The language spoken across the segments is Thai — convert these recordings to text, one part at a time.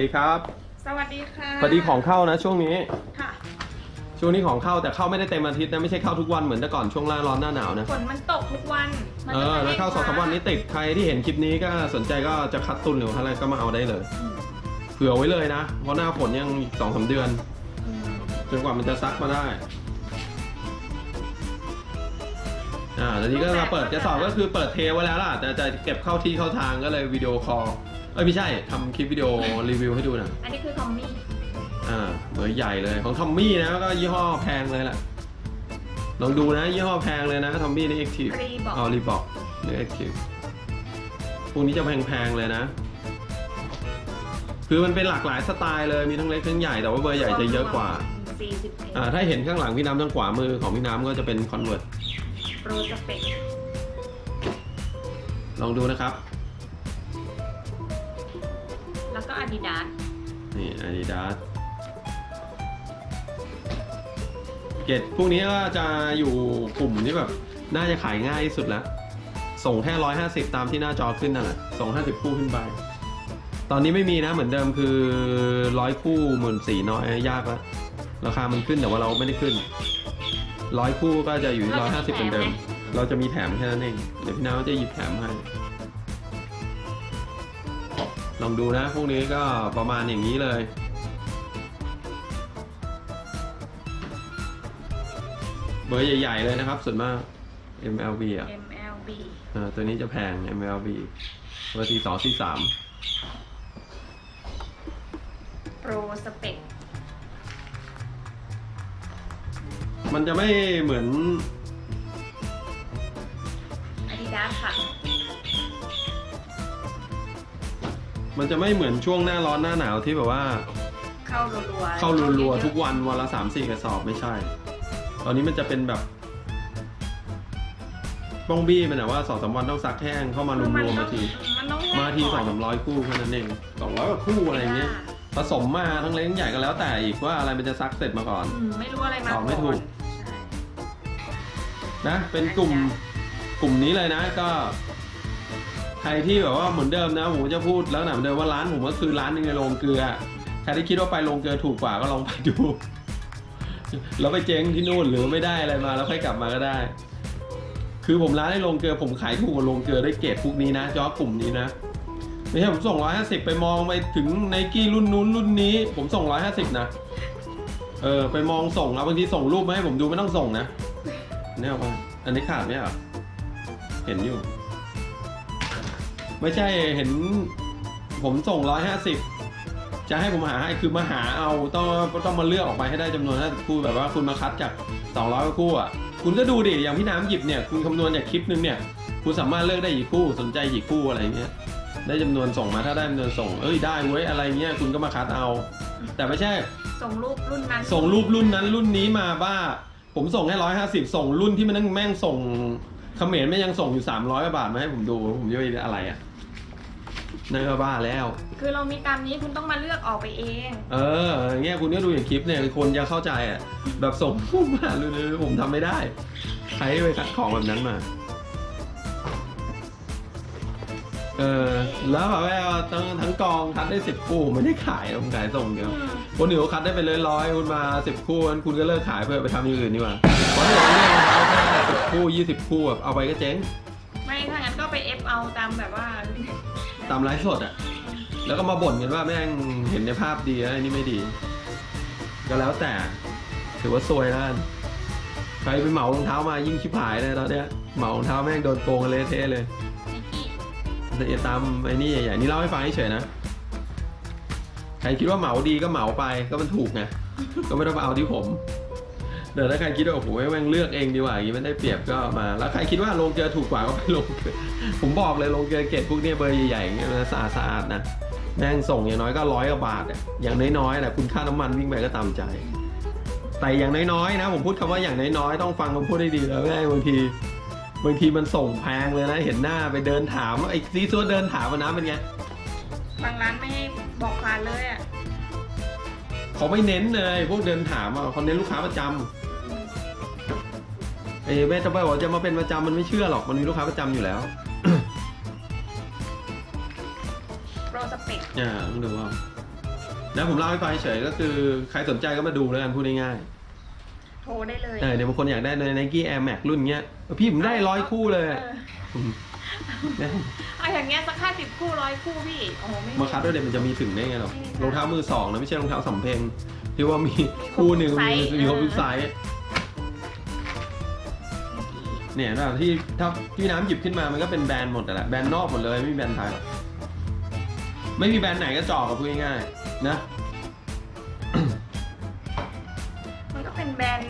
สวัสดีครับ สวัสดีค่ะพอดีของเข้านะ ช่วงนี้ ค่ะ ช่วงนี้ของเข้าแต่เข้าไม่ได้เต็มอาทิตย์นะไม่ใช่เข้าทุกวันเหมือนแต่ก่อนช่วงหน้าร้อนหน้าหนาวนะ ฝนมันตกทุกวัน มันเอก็อจะแล้วเข้าสองสามวันนี้ติดใครที่เห็นคลิปนี้ก็สนใจก็จะคัดตุนหรืออะไรก็มาเอาได้เลย อืมเผื่อไว้เลยนะ เพราะหน้าฝนยังอีกสองสามเดือน อืมจนกว่ามันจะซักมาได้ อ่าตอนนี้ก็มาเปิดจะสอบก็คือเปิดเทไว้แล้วล่ะ แต่จะเก็บเข้าที่เข้าทางก็เลยวิดีโอคอล เอ้ยไม่ใช่ทำคลิปวิดีโอรีวิวให้ดูนะอันนี้คือทอมมี่อ่าเบอร์ใหญ่เลยของทอมมี่นะแล้วก็ยี่ห้อแพงเลยแหละลองดูนะยี่ห้อแพงเลยนะทอมมี่นี่เอ็กทีฟรีบอกอ๋อรีบอกนี่เอ็กทีฟพวกนี้จะแพงๆเลยนะ คือมันเป็นหลากหลายสไตล์เลยมีทั้งเล็กทั้งใหญ่แต่ว่าเบอร์ใหญ่จะเยอะกว่าสี่สิบเอ็ดอ่าถ้าเห็นข้างหลังพี่น้ำทางขวามือของพี่น้ำก็จะเป็นคอนเวิร์ตโปรสเปกลองดูนะครับ แล้วก็อาดิดาสนี่ Adidas เกรดพวกนี้ก็จะอยู่กลุ่มที่แบบ น่าจะขายง่ายที่สุดแล้ว ส่งแค่ร้อยห้าสิบตามที่หน้าจอขึ้นนั่นแหละส่งห้าสิบคู่ขึ้นไป ตอนนี้ไม่มีนะเหมือนเดิมคือร้อยคู่หมื่นสี่น้อยยากแล้วราคามันขึ้นแต่ว่าเราไม่ได้ขึ้นร้อยคู่ก็จะอยู่ที่ร้อยห้าสิบเหมือนเดิม เราจะมีแถมแค่นั้นเอง เดี๋ยวพี่น้าจะหยิบแถมให้ ลองดูนะพวกนี้ก็ประมาณอย่างนี้เลยเบอร์ใหญ่ ๆ เลยนะครับ ส่วนมาก MLB อะเอ็มเอลบีอ่าตัวนี้จะแพง MLB เบอร์ที่สองที่สามโปรสเปกมันจะไม่เหมือนอาดิดาสค่ะ มันจะไม่เหมือนช่วงหน้าร้อนหน้าหนาวที่แบบว่า เข้ารัวๆเข้ารัวๆทุกวันวันละสามสี่กระสอบไม่ใช่ ตอนนี้มันจะเป็นแบบบ้องบี้มันอะว่าสองสามวันต้องซักแห้งเข้ามารวมๆมาทีมันต้องแยกมาทีสก่อนงสามร้อยคู่แค่นั้นเองสองร้อยกว่าคู่อะไรอย่างเงี้ยผสมมาทั้งเล็กทั้งใหญ่ก็แล้วแต่อีกว่าอะไรมันจะซักเสร็จมาก่อน อืมไม่รู้อะไรมาตอบไม่ถูกใช่นะ เป็นกลุ่มกลุ่มนี้เลยนะ ก็ ใครที่แบบว่าเหมือนเดิมนะผมจะพูดแล้วนะเหมือนเดิมว่าร้านผมก็คือร้านหนึงในโรงเกลือใครที่คิดว่าไปโรงเกลือถูกกว่าก็ลองไปดู แล้วไปเจ๊งที่นู่นหรือไม่ได้อะไรมาแล้วค่อยกลับมาก็ได้ คือผมร้านในโรงเกลือผมขายถูกกว่าโรงเกลือได้เกรดพวกนี้นะเฉพาะกลุ่มนี้นะไม่ใช่ผมส่งร้อยห้าสิบไปมองไปถึงไนกี้รุ่นนู้นรุ่นนี้ ผมส่งร้อยห้าสิบนะเออไปมองส่งแล้วบางทีส่งรูปมาให้ผมดูไม่ต้องส่งนะเนี่ยว่าอันนี้ขาดไหมอะเห็นอยู่ ไม่ใช่เห็นผมส่งร้อยห้าสิบจะให้ผมหาให้คือมาหาเอาต้องต้องมาเลือกออกไปให้ได้จำนวนห้าคู่แบบว่าคุณมาคัดจากสองร้อยคู่อะคุณก็ดูดิอย่างพี่น้ำหยิบเนี่ยคุณคำนวณจากคลิปนึงเนี่ยคุณสามารถเลือกได้กี่คู่สนใจกี่คู่อะไรเงี้ยได้จำนวนส่งมาถ้าได้จำนวนส่งเอ้ยได้เว้ยอะไรเงี้ยคุณก็มาคัดเอา แต่ไม่ใช่ ส่งรูปรุ่นนั้นส่งรูปรุ่นนั้นรุ่นนี้มาบ้า ผมส่งให้ร้อยห้าสิบส่งรุ่นที่มันนั่งแม่งส่งเขมรไม่ยังส่งอยู่สามร้อยบาทมาให้ผมดูผมจะไปอะไรอะ นั่นก็บ้าแล้ว คือเรามีตามนี้คุณต้องมาเลือกออกไปเอง เอออย่างเงี้ยคุณก็ดูอย่างคลิปเนี่ยคนจะเข้าใจอะแบบส่งรูปมาเลยๆผมทำไม่ได้ ใครไปคัดของแบบนั้นมา เออแล้วแบบว่าทั้งทั้งกองคัดได้สิบคู่ผมไม่ได้ขายผมขายส่งเดียวอืมคนอื่นเขาคัดได้ไปเลยร้อยคุณมาสิบคู่งั้นคุณก็เลิกขายเพื่อไปทำอย่างอื่นดีกว่าเพราะถ้าเราเลือกรองเท้าแค่สิบคู่ยี่สิบคู่แบบเอาไปก็เจ๊งไม่ถ้างั้นก็ไปเอฟเอาตามแบบว่า ตามไลฟ์สดอะ แล้วก็มาบ่นกันว่าแม่งเห็นในภาพดีแล้วอันนี้ไม่ดี ก็แล้วแต่ ถือว่าซวยแล้วกันใครไปเหมารองเท้ามายิ่งชิบหายเลยตอนเนี้ยเหมารองเท้าแม่งโดนโกงกันเละเทะเลยไนกี้แต่อย่าตามไอ้นี่ใหญ่ๆนี่เล่าให้ฟังเฉยๆนะใครคิดว่าเหมาดีก็เหมาไปก็มันถูกไงก็ไม่ต้องมาเอาที่ผม เดี๋ยวถ้าใครคิดว่าโอ้โหแม่งเลือกเองดีกว่าอย่างนี้มันได้เปรียบก็มา แล้วใครคิดว่าโรงเกลือถูกกว่าก็ไปโรงเกลือผมบอกเลยโรงเกลือเกรดพวกเนี้ยเบอร์ใหญ่ๆอย่างเงี้ยมันสะอาดสะอาดๆนะแม่งส่งอย่างน้อยก็ร้อยกว่าบาทอะอย่างน้อยๆนะคุณค่าน้ำมันวิ่งไปก็ตามใจ แต่อย่างน้อยๆนะ ผมพูดคำว่าอย่างน้อยๆต้องฟังคำพูดให้ดีแล้วแม่งบางทีบางทีมันส่งแพงเลยนะ เห็นหน้าไปเดินถามไอ้ซีซัวเดินถามมันนะเป็นไงบางร้านไม่ให้บอกผ่านเลยอะเขาไม่เน้นเลยพวกเดินถามอะเขาเน้นลูกค้าประจำ ไอ้แม่จะไปบอกจะมาเป็นประจำมันไม่เชื่อหรอกมันมีลูกค้าประจำอยู่แล้ว โปรสเปกอ่าต้องดูว่านะผมเล่าให้ฟังเฉยก็คือใครสนใจก็มาดูแล้วกันพูดง่ายโทรได้เลยๆเออเดี๋ยวบางคนอยากได้ใน Nike Air Max รุ่นเงี้ยเออพี่ผมได้ร้อยคู่เลยเออะอมนะเอาอย่างเงี้ยสักห้าสิบคู่ร้อยคู่พี่โอ้โหไม่มีมาคัดด้วยเด็มันจะมีถึงได้ไงหรอไม่มีรองเท้ามือสองนะไม่ใช่รองเท้าสำเพ็งที่ว่ามีคู่หนึ่งมีมีครบทุกไซส์ เนี่ยนะที่ถ้าที่น้ำหยิบขึ้นมามันก็เป็นแบรนด์หมดแต่ละแบรนด์นอกหมดเลยไม่มีแบรนด์ไทยหรอกไม่มีแบรนด์ไหนก็จอกกับพูดง่ายๆนะ มันก็เป็นแบรนด์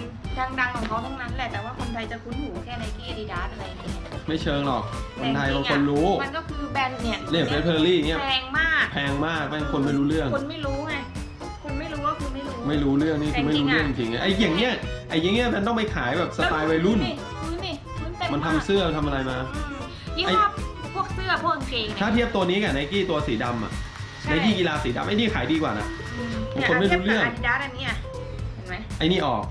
ดังๆของเขาทั้งนั้นแหละแต่ว่าคนไทยจะคุ้นหูแค่ไนกี้อาดิดาสอะไรอย่างเงี้ยไม่เชิงหรอก คนไทยแต่จบางๆคนอะรู้มันก็คือแบรนด์เนี่ยเนี่ยเฟสเพอร์รี่เงี้ยแพงมาก แพงมากแม่งคนไม่รู้เรื่อง คนไม่รู้ไงคนไม่รู้ก็คือไม่รู้ ไม่รู้เรื่องนี่คือไม่รู้เรื่องจริงๆไอ้อย่างเงี้ยไอ้อย่างเงี้ยมันต้องไปขายแบบสไตล์วัยรุ่นนี่พื้นนี่พื้นเต็ มมันทำเสื้อทำอะไรมาอืมยี่ห้อพวกเสื้อพวกกางเกงถ้าเนี่ยเทียบตัวนี้กับไนกี้ตัวสีดำอะใช่ ไนกี้กีฬาสีดำไอ้นี่ขายดีกว่านะอืมบางคนไม่รู้เรื่อง อาดิดาสอันเนี้ยเห็นไหมไอ้นี่ออก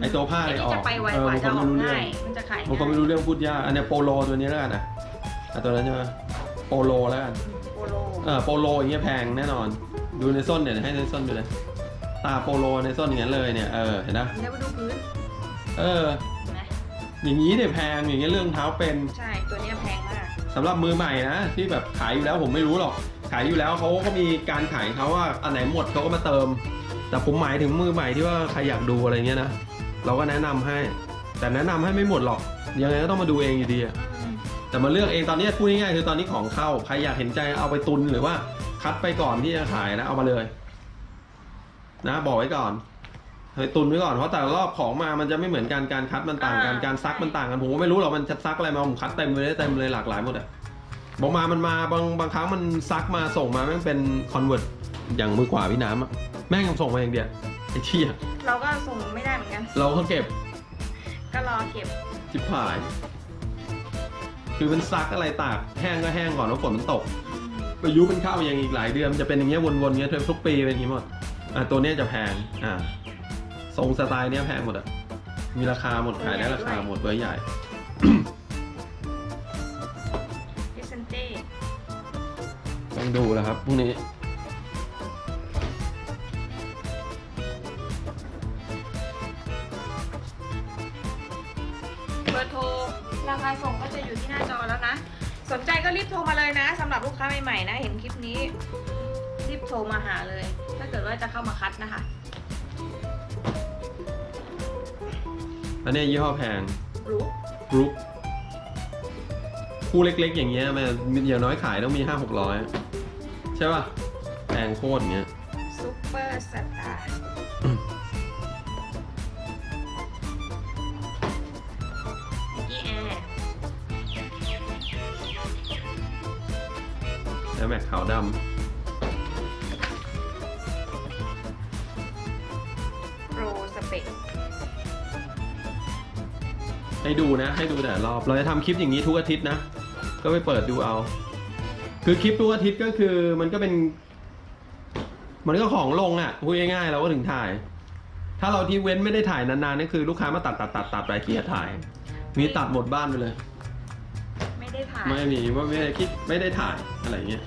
ไอ้ตัวผ้าเลยออกไอ้ที่จะไปไวเออกว่าบางคจะนอไม่อกรู้เรื่องง่ายมันจะขายบางคนไม่รู้เรื่องพูดยากอันเนี้ยโปโลตัวนี้แล้วกันอะอะตัวนั้นใช่ไหมโปโลแล้วกัน โปโลเออโปโลอย่างเงี้ยแพงแน่นอน ดูในส้นเนี่ยให้ในส้นดูเลยตาโปโลในส้นอย่างนั้นเลยเนี่ยเออเห็นนะแล้วมาดูพื้นเออเห็นไหม อย่างนี้เนี่ยแพงอย่างเงี้ยเรื่องเท้าเป็นใช่ตัวเนี้ยแพงมากสำหรับมือใหม่นะที่แบบขายอยู่แล้วผมไม่รู้หรอก ขายอยู่แล้วเขาก็มีการขายเขาว่าอันไหนหมดเขาก็มาเติม แต่ผมหมายถึงมือใหม่ที่ว่าใครอยากดูอะไรเงี้ยนะเราก็แนะนำให้ แต่แนะนำให้ไม่หมดหรอก ยังไงก็ต้องมาดูเองอยู่ดีอะ อืมแต่มาเลือกเองตอนนี้พูดง่ายๆคือตอนนี้ของเข้า ใครอยากเห็นใจเอาไปตุนหรือว่า คัดไปก่อนที่จะขายนะเอามาเลย นะบอกไว้ก่อน เฮ้ยตุนไว้ก่อนเพราะแต่ละรอบของมามันจะไม่เหมือนกันการคัดมันต่างกันการซักมันต่างกันผมก็ไม่รู้หรอกมันจะซักอะไรมาผมคัดเต็มเลยเต็มเลยหลากหลายหมดอะบอกมามันมาบางบางครั้งมันซักมาส่งมาแม่งเป็นคอนเวิร์ตอย่างมือขวาพี่น้ำอะแม่งยังส่งมาอย่างเดียวไอ้เชี่ยเราก็ส่งไม่ได้เหมือนกัน เราก็เก็บ ก็รอเก็บจิบหาย คือมันซักอะไรตากแห้งก็แห้งก่อนเพราะฝนมันตกพายุมันเข้าอย่างอีกหลายเดือนมันจะเป็นอย่างเงี้ยวนๆอย่างเงี้ยทุกปีเป็นอย่างงี้หมด อะตัวเนี้ยจะแพง อ่า ทรงสไตล์เนี้ยแพงหมดอะมีราคาหมดขายได้ราคาหมดเบอร์ใหญ่ เอเซนเต้ต้องดูแล้วครับพรุ่งนี้ เบอร์โทรราคาส่งก็จะอยู่ที่หน้าจอแล้วนะ สนใจก็รีบโทรมาเลยนะสำหรับลูกค้าใหม่ๆนะ เห็นคลิปนี้ รีบโทรมาหาเลย ถ้าเกิดว่าจะเข้ามาคัดนะคะ อันเนี้ยยี่ห้อแพงรู้บรุกคู่เล็กๆ อย่างเงี้ยมันอย่างน้อยขายต้องมีห้าหกร้อยใช่ป่ะแพงโคตรอย่างเงี้ย ให้ดูนะให้ดูแต่รอบ เราจะทำคลิปอย่างนี้ทุกอาทิตย์นะ ก็ไปเปิดดูเอา คือคลิปทุกอาทิตย์ก็คือมันก็เป็น มันก็ของลงอะพูดง่ายๆเราก็ถึงถ่าย ถ้าเราที่เว้นไม่ได้ถ่ายนานๆนี่คือลูกค้ามาตัดตัดตัดตัดไปขี้เกียจถ่าย มีตัดหมดบ้านไปเลย ไม่ได้ถ่ายไม่มีว่าไม่ได้คิดไม่ได้ถ่ายอะไรเงี้ย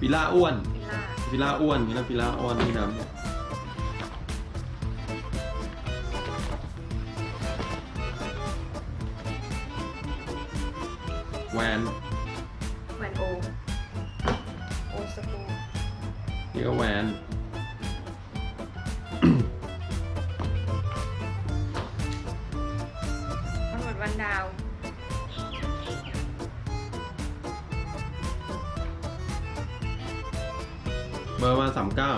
ฟิล่าอ้วนวิลล่าฟิล่าอ้วนนี่นะฟิล่าอ้วนนี่นะ วนแวนโอโอสกูนี่ก็แวนมันหมดวันดาวเบอร์มาสามเก้า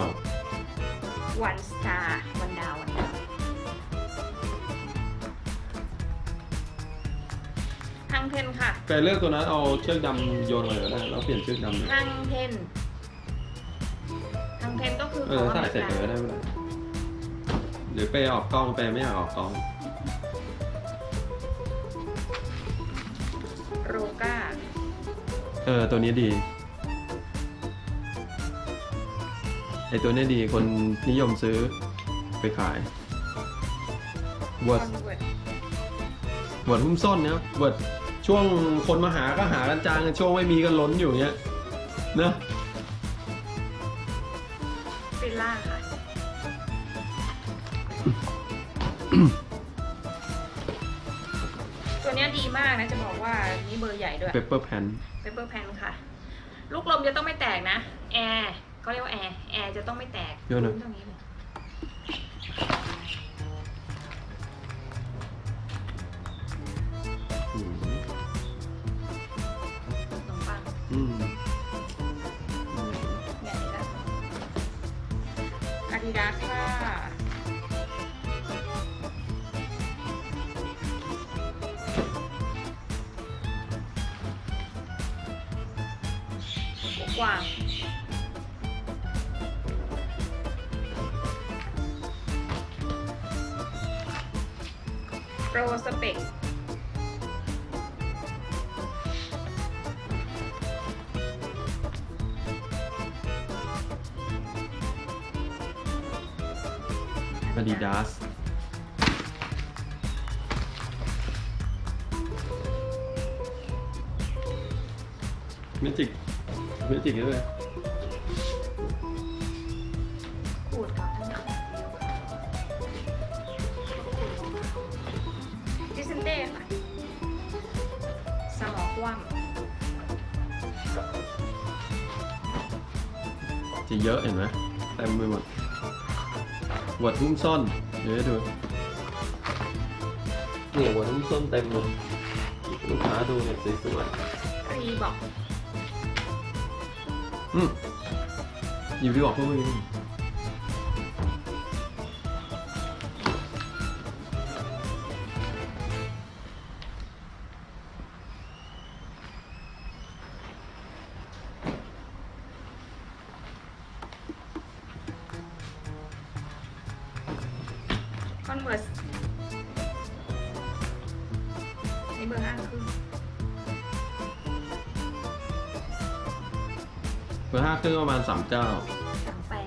วันสตาร์วันดาวาวทางเทนค่ะไปเลือกตัวนั้นเอาเชือกดำโยนเลยก็ได้แล้วเปลี่ยนเชือกดำเลยทางเทนทางเทนก็คือเออของถ่ายเสร็จเลยก็ได้ไม่เป็นไรหรือไปออกกล้องไปไม่อยากออกกล้องโรกาเออตัวนี้ดีไอตัวนี้ดีคนนิยมซื้อไปขายเวิร์ดคอนเวิร์ตเวิร์ดหุ้มส้นนะครับเวิร์ด ช่วงคนมาหาก็หากันจางช่วงไม่มีก็ล้นอยู่เงี้ยเนอะฟิลล่าค่ะ ตัวเนี้ยดีมากนะจะบอกว่านี่เบอร์ใหญ่ด้วยเปเปอร์แพนเปเปอร์แพนค่ะ ลูกลมจะต้องไม่แตกนะ แอร์เขาเรียกว่าแอร์ แอร์จะต้องไม่แตกเดี๋ยวนะ พื้ตรงนี้เลยขน อาดิดาสค่ะ กว้างโปรสเปก อาดิดาสเมจิกเมจิกด้วยขูดก่อนทั้งหมดดิสเซนเต้ค่ะ สมองคว่จะเยอะเห็นไหมเต็มไปหมด หัวทุ่มซ่อนเดี๋ยวให้ดูเนี่ยหัวทุ่มซ่อนเต็มเลยลูกค้าดูเนี่ยสวยำรีบอกๆอืมอยู่ที่บอกเพื่อนเมื่อ เบอร์ห้าครึ่งประมาณสามเจ้า สามแปด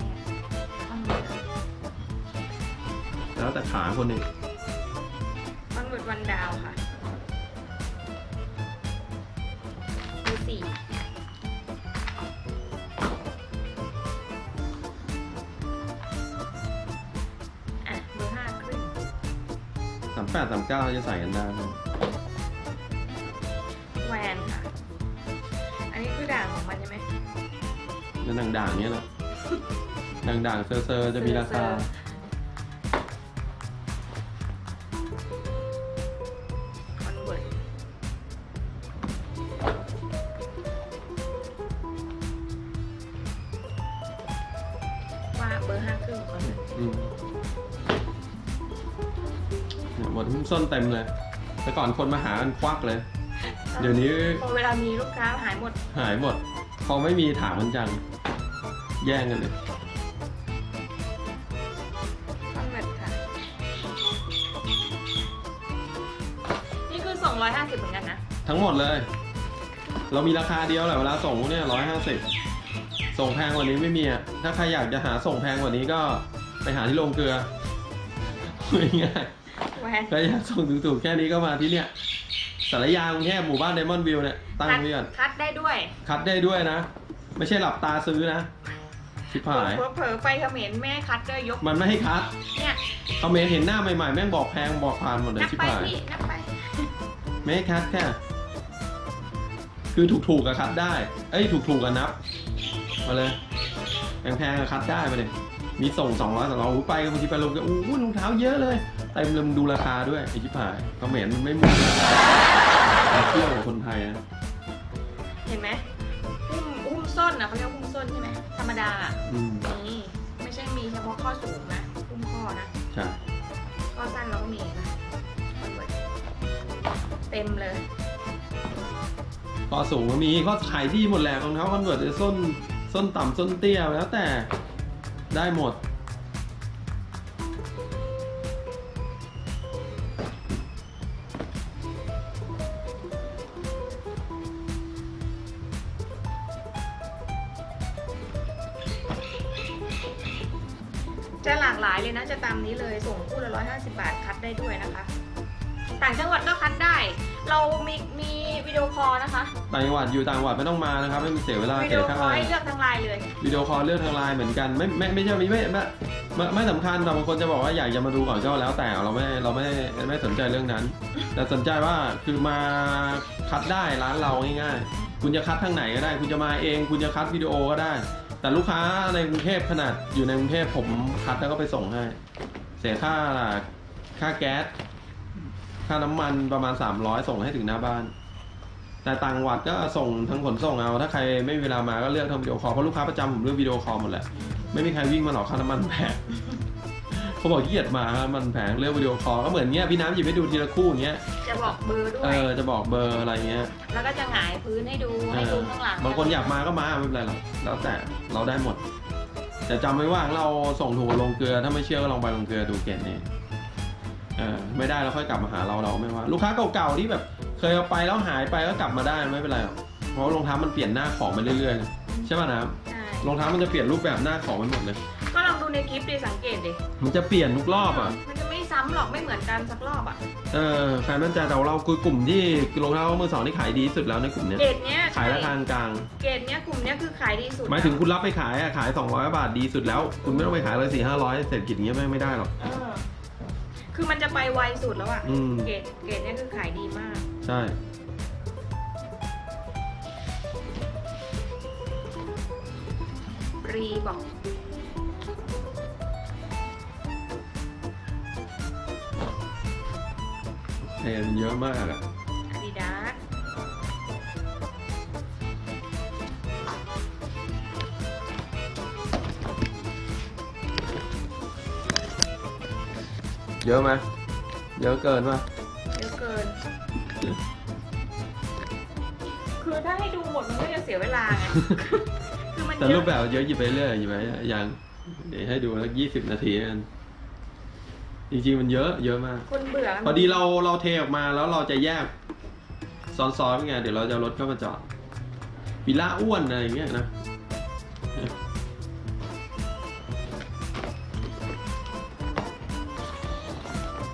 คอนเวิร์สแล้วแต่ขาคนนี้คอนเวิร์สวันดาวค่ะเบอร์สี่อะเบอร์ห้าครึ่งสามแปดสามเก้าจะใส่กันได้ไหม แล้วด่างๆเนี้ยแหละด่างๆเซอร์ๆจะมีราคา คอนเวิร์ตว่าเบอร์ห้าครึ่งคอนเวิร์ตอืมเนี่ยหมดหุ้มส้นเต็มเลย แต่ก่อนคนมาหากันควักเลย เดี๋ยวนี้ พอเวลามีลูกค้าหายหมด หายหมด พอไม่มีถามมันจัง แย่งกันเลยคอนเวิร์ตค่ะ นี่คือส่งร้อยห้าสิบเหมือนกันนะ ทั้งหมดเลย เรามีราคาเดียวแหละเวลาส่งพวกเนี่ยร้อยห้าสิบส่งแพงกว่านี้ไม่มีอะถ้าใครอยากจะหาส่งแพงกว่านี้ก็ไปหาที่โรงเกลือง่ายแวน ๆใครอยากส่งถูกๆแค่นี้ก็มาที่เนี่ย สารยากรุงเทพหมู่บ้านไดมอนด์วิวเนี่ยตั้งไว้ก่อนคัดได้ด้วยคัดได้ด้วยนะ ไม่ใช่หลับตาซื้อนะชิบหายเผลอๆไปเขมรแม่คัดด้วยยก มันไม่ให้คัดเนี่ยเขาเมนเห็นหน้าใหม่ๆ แม่งบอกแพงบอกผ่านหมดเลยนับชิบไปหายพี่นับไปไม่ให้คัดแค่คือถูกๆกับคัดได้ เอ้ยถูกๆกับนับ มาเลยแพงๆกับคัดได้มาเลยมีส่งสองร้อยสองร้อยไปบางทีไปลงก็อู้หูรองเท้าเยอะเลย เต็มเลยมึงดูราคาด้วยไอ้ชิบหายเขาเมนมันไม่เหมือนมาเที่ยวกับคนไทยนะเห็นไหมหุ้มหุ้มส้นอะเขาเรียกหุ้มส้นใช่ไหมธรรมดาอะอืมนี่ไม่ใช่มีเฉพาะข้อสูงนะหุ้มข้อนะใช่ ข้อสั้นเราก็มีนะคอนเวิร์ตเต็มเลย ข้อสูงก็มีข้อขายที่หมดแหละรองเท้าคอนเวิร์ตส้นส้นต่ำส้นเตี้ยแล้วแต่ได้หมด จะหลากหลายเลยนะจะตามนี้เลยส่งคู่ละร้อยห้าสิบบาทคัดได้ด้วยนะคะ ต่างจังหวัดก็คัดได้ เรามีมีวิดีโอคอลนะคะต่างจังหวัดอยู่ต่างจังหวัดไม่ต้องมานะครับไม่มีเสียเวลาวิเสีดียโอค่าคอลอะไรให้เลือกทางไลน์เลย วิดีโอคอลเลือกทางไลน์เหมือนกันไม่ไม่ไม่ใช่ไม่ไม่ไม่ไม่ไม่สำคัญแต่บางคนจะบอกว่าอยากจะมาดูก่อนก็แล้วแต่เราไม่เราไม่ไม่สนใจเรื่องนั้น แต่สนใจว่าคือมาคัดได้ร้านเราง่ายๆ คุณจะคัดทางไหนก็ได้ คุณจะมาเอง คุณจะคัดวิดีโอก็ได้ แต่ลูกค้าในกรุงเทพขนาดอยู่ในกรุงเทพผมคัดแล้วก็ไปส่งให้ เสียค่าค่าแก๊ส ค่าน้ำมันประมาณ 300 ส่งให้ถึงหน้าบ้าน แต่ต่างจังหวัดก็ส่งทางขนส่งเอา ถ้าใครไม่มีเวลามาก็เลือกทำวิดีโอคอลเพราะลูกค้าประจำผมเลือกวิดีโอคอลหมดแหละไม่มีใครวิ่งมาหรอกค่าน้ำมันแพง เขาบอกขี้เกียจมาครับมันแพงเลือกวิดีโอคอลก็เหมือนเงี้ยพี่น้ำหยิบให้ดูทีละคู่อย่างเงี้ย จะบอกเบอร์ด้วเอย อจะบอกเบอร์อะไรเงี้ยแล้วก็จะหงายพื้นให้ดูเอให้อดูข้างหลังบางคนอยากมาก็มาไม่เป็นไรหรอกแล้วแต่เราได้หมด แต่จำไว้ว่าเราส่งถูกลงเกลือถ้าไม่เชื่อก็ลองไปลงเกลือดูเกณฑ์นี่เออไม่ได้แล้วค่อยกลับมาหาเราเราไม่ว่า ลูกค้าเก่าๆที่แบบ เคยเอาไปแล้วหายไปก็กลับมาได้ไม่เป็นไรหรอกเพราะว่ารองเท้ามันเปลี่ยนหน้าของไปเรื่อยๆใช่ป่ะนะใช่รองเท้ามันจะเปลี่ยนรูปแบบหน้าของไปหมดเลยก็ลองดู ในคลิปดิสังเกตดิมันจะเปลี่ยนทุกรอบอะ มันจะไม่ซ้ำหรอกไม่เหมือนกันสักรอบอะ เออใครมั่นใจแต่เราคือกลุ่มที่รองเท้ามือสองที่ขายดีที่สุดแล้วในกลุ่มเนี้ย เกรดเนี้ยขายราคากลางเกรดเนี้ยกลุ่มเนี้ยคือขายดีสุดหมายถึงคุณรับไปขายอะขาย200บาทดีสุดแล้ว คุณไม่ต้องไปขายเลยสี่ห้าร้อยเศรษฐกิจอย่างเงี้ยไม่งไม่ได้หรอก เออ คือมันจะไปไวสุดแล้วอะ อืม เกรดเกรดเนี้ยคือขายดีมาก ใช่ รีบอก เทรนเยอะมากอะอาดิดาสเยอะไหมเยอะเกินป่ะเยอะเกิน คือถ้าให้ดูหมดมันก็จะเสียเวลาไง คือมันแต่เยรูอะปแบบเยอะหยิบไปเรื่อยหยิบไปอย่างเดี๋ยวให้ดูสักยี่สิบนาทีกัน จริงๆมันเยอะเยอะมาก คนเบื่อพอดีเราเราเทออกมาแล้วเราจะแยกซ้อนๆเป็นไงเดี๋ยวเราจะเอารถเข้ามาจอดวิลล่าอ้วนอะไรอย่างเงี้ยนะ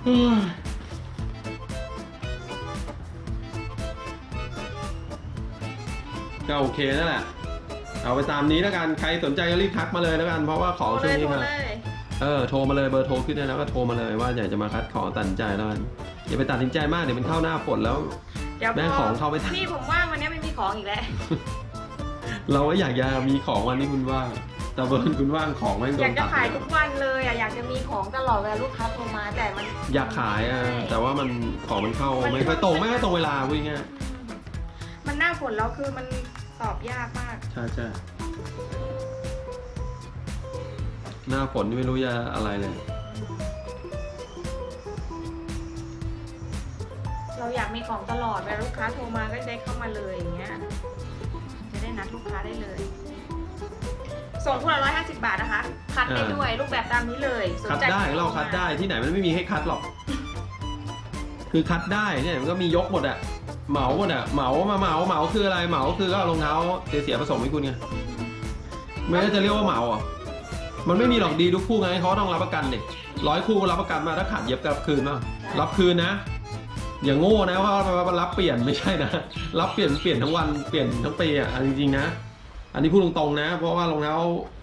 อืมก็โอเคนั่นแหละ เอาไปตามนี้แล้วกัน ใครสนใจก็รีบทักมาเลยแล้วกัน เพราะว่าของโทรช่เลวงยนี้โทรมา เลยเออโทรมาเลยเบอร์โทรขึ้นได้แล้วก็โทรมาเลยว่าอยากจะมาคัดของตัดสินใจแล้วกันอย่าไปตัดสินใจมากเดี๋ยวมันเข้าหน้าฝนแล้ว เดี๋ยวแม่งพของเข้าไม่ทัน พี่ผมว่างวันนี้ไม่มีของอีกแล้ว เราก็อยากจะมีของวันที่คุณว่างแต่เบอร์คุณว่างของไม่โดอยานกจะตัดขายเลทุยกวันเลยอะอยากจะมีของตลอดเวลาลูกค้าโทรมาแต่มันอยากขายอะแต่ว่ามันของมันเข้ามันไม่ค่อยตรงไม่ค่อยตรงเวลาพูดง่ายมันหน้าฝนแล้วคือมันตอบยากมากใช่ใช่ หน้าฝนนี่ไม่รู้จะอะไรเลย เราอยากมีของตลอดเวลาลูกค้าโทรมาก็จะได้เข้ามาเลยอย่างเงี้ย จะได้นัดลูกค้าได้เลย ส่งคู่ละร้อยห้าสิบบาทนะคะ คัดได้เออด้วยรูปแบบตามนี้เลยสนคัดใจได้โทเรามคัดได้ที่ไหนมันไม่มีให้คัดหรอก คือคัดได้เนี่ยมันก็มียกหมดอะเหมาหมดอะเหมามาเหมาเหมาคืออะไรเหมาคือก็เอารองเท้าเสียๆผสมให้คุณไงไม่ได้จะเรียกว่าเหมาอะ มันไม่มีหรอกดีทุกคู่ไงเขาต้องรับประกันเด็กร้อยคู่รับประกันมาถ้าขาดเย็บกลับคืนมารับคืนนะ อย่างโง่นะว่าว่ารับเปลี่ยนไม่ใช่นะ รับเปลี่ยนเปลี่ยนทั้งวันเปลี่ยนทั้งปีอะจริงๆนะ อันนี้พูดตรงๆนะ เพราะว่ารองเท้า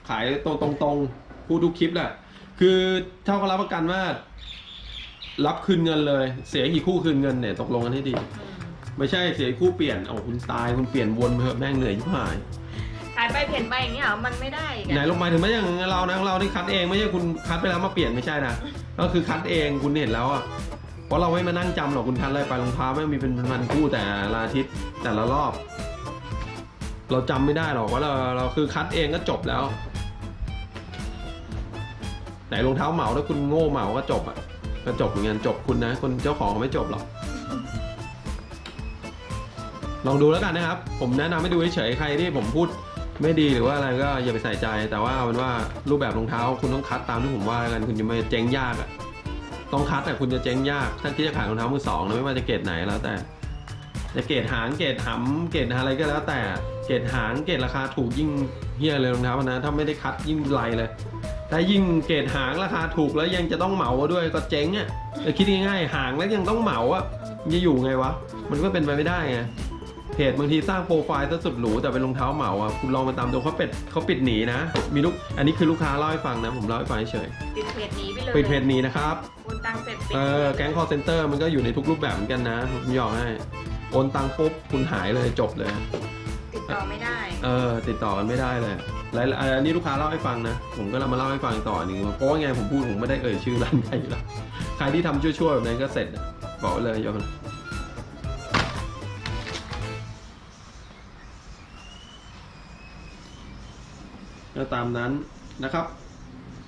ขายตรงๆพูดทุกคลิปแหละคือเท่ากับรับประกันว่ารับคืนเงินเลย เสียกี่คู่คืนเงินเนี่ยตกลงกันให้ดี ไม่ใช่เสียคู่เปลี่ยนเอาคุณตายคุณเปลี่ยนวนไปเถอแม่งเหนื่อยชิบหาย ขายไปเปลี่ยนไปอย่างเงี้ยเหรอมันไม่ได้อีกไหนลงมาถึงไม่อย่างเรานะเราที่คัดเองไม่ใช่คุณคัดไปแล้วมาเปลี่ยนไม่ใช่นะก็คือคัดเองคุณเห็นแล้วอะเพราะเราไม่มานั่งจำหรอกคุณคัดอะไรไปรองเท้าไม่มีเป็นพันๆคู่แต่ละอาทิตย์แต่ละรอบ เราจำไม่ได้หรอกว่าเราเราคือคัดเองก็จบแล้วไหนรองเท้าเหมาถ้าคุณโง่เหมาก็จบอะก็จบเหมือนกันจบคุณนะคนเจ้าของเขาไม่จบหรอก ลองดูแล้วกันนะครับ ผมแนะนำให้ดูเฉยๆใครที่ผมพูด ไม่ดีหรือว่าอะไรก็อย่าไปใส่ใจ แต่ว่าเอาเป็นว่ารูปแบบรองเท้าคุณต้องคัดตามที่ผมว่ากันคุณจะไม่เจ๊งยากอะ่ะต้องคัดแต่คุณจะเจ๊งยากถ้าคิดจะขายรองเท้ามือสองนะไม่ว่าจะเกรดไหนแล้วแต่จะเกรดหางเกรดหำเกรดอะไรก็แล้วแต่เกรดหางเกรดราคาถูกยิ่งเฮี้ยเลยรองเท้านะถ้าไม่ได้คัดยิ่งไรเลยถ้ายิ่งเกรดหางราคาถูกแล้วยังจะต้องเหมาด้วยก็เจ๊งอะคิดง่ายๆหางแล้วยังต้องเหมาอะมันจะอยู่ไงวะมันก็เป็นไปไม่ได้ไง จบางทีสร้างโปรไฟล์ซะสุดหรูแต่เป็นรองเท้าเหมาอะคุณลองไปตามดูเขาเป็ดเขาปิดหนีนะ มีลูกอันนี้คือลูกค้าเล่าให้ฟังนะผมเล่าให้ฟังเฉยปิดเพจหนี้ไปเลยปิดเพจหนีนะครับโอนตังค์เสร็จปิดเออแก๊งคอเซนเตอร์มันก็อยู่ในทุกรูปแบบเหมือนกันนะผมยอมให้โอนตังค์ปุ๊บคุณหายเลยจบเลย ติดต่อไม่ได้เออติดต่อกันไม่ได้เลยหลายอันนี้ลูกค้าเล่าให้ฟังนะ ผมก็เลยมาเล่าให้ฟังต่อหนึ่งเพราะว่าไงผมพูดผมไม่ได้เอ่ยชื่อร้านใครอยู่แล้วใครที่ทำชั่วๆแบบนั้นก็เสร็จอะบอกไว้เลยยกน ก็ตามนั้นนะครับ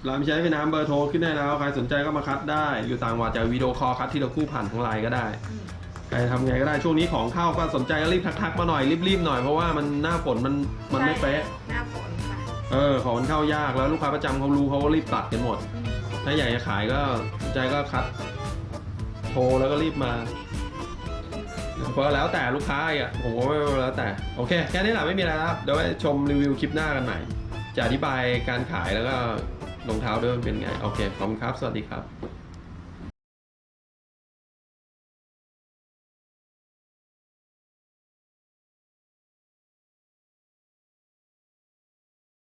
เราไม่ใช้ไปน้ำเบอร์โทรขึ้นได้แล้ว ใครสนใจก็มาคัดได้ อยู่ต่างจังหวัดจะวิดีโอคอลคัดที่เราคู่ผ่านทางไลน์ก็ได้อืมใครทำไงก็ได้ช่วงนี้ของเข้าก็สนใจก็รีบทักๆมาหน่อยรีบๆหน่อยเพราะว่ามันหน้าฝนมันมันไม่เป๊ะหน้าฝนค่ะเออของมันเข้ายากแล้วลูกค้าประจำเขารู้เขาก็รีบตัดกันหมดอืมถ้าอยากจะขายก็สนใจก็คัด โทรแล้วก็รีบมาเพราะแล้วแต่ลูกค้าอะผมว่าไม่แล้วแต่โอเคแค่นี้แหละไม่มีอะไรแล้วครับเดี๋ยวไว้ชมรีวิวคลิปหน้ากันใหม่ จะอธิบายการขายแล้วก็รองเท้าด้วยมันเป็นไง โอเค ขอบคุณครับ สวัสดีครับ